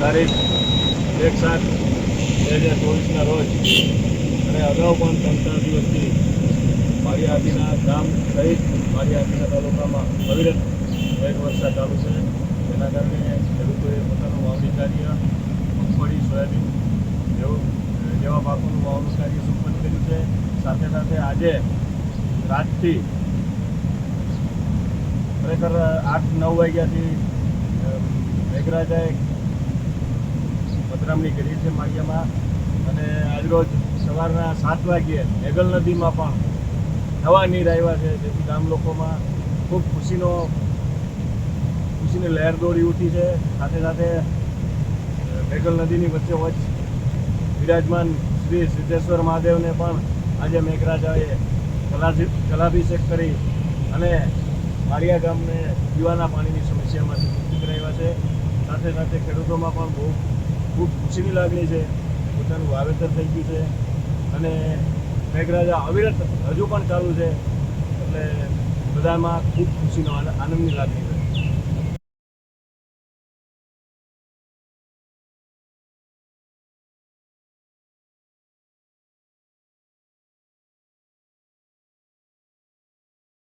તારીખ એક સાત બે હજાર ચોવીસના રોજ. અને અગાઉ પણ ત્રણ દિવસથી મારી આદિના ગામ સહિત મારી આદિના તાલુકામાં અવિરત એક વર્ષા ચાલુ છે. તેના કારણે ખેડૂતોએ પોતાનું વાવણી કાર્ય મગફળી, સોયાબીન જેવું, જેવા પાકોનું વાવણી કાર્ય સંપન્ન કર્યું છે. સાથે સાથે આજે રાતથી ખરેખર આઠ નવ વાગ્યાથી મેઘરાજાએ પધરામણી કરી છે માળિયામાં. અને આજરોજ સવારના સાત વાગ્યે મેઘલ નદીમાં પણ નવા નીર આવ્યા છે. જેથી ગામ લોકોમાં ખૂબ ખુશીનો, ખુશીની લહેર દોડી ઉઠી છે. સાથે સાથે મેઘલ નદીની વચ્ચે વચ્ચ વિરાજમાન શ્રી સિદ્ધેશ્વર મહાદેવને પણ આજે મેઘરાજાએ કલાભી કલાભિષેક કરી અને માળિયા ગામને પીવાના પાણીની સમસ્યામાંથી મુક્તિ કરાવ્યા છે. સાથે સાથે ખેડૂતોમાં પણ બહુ ખૂબ ખુશીની લાગણી છે. પોતાનું વાવેતર થઈ ગયું છે. અને મેઘરાજા અવિરત હજુ પણ ચાલુ છે. એટલે બધામાં ખૂબ ખુશીનો આનંદની લાગણી છે.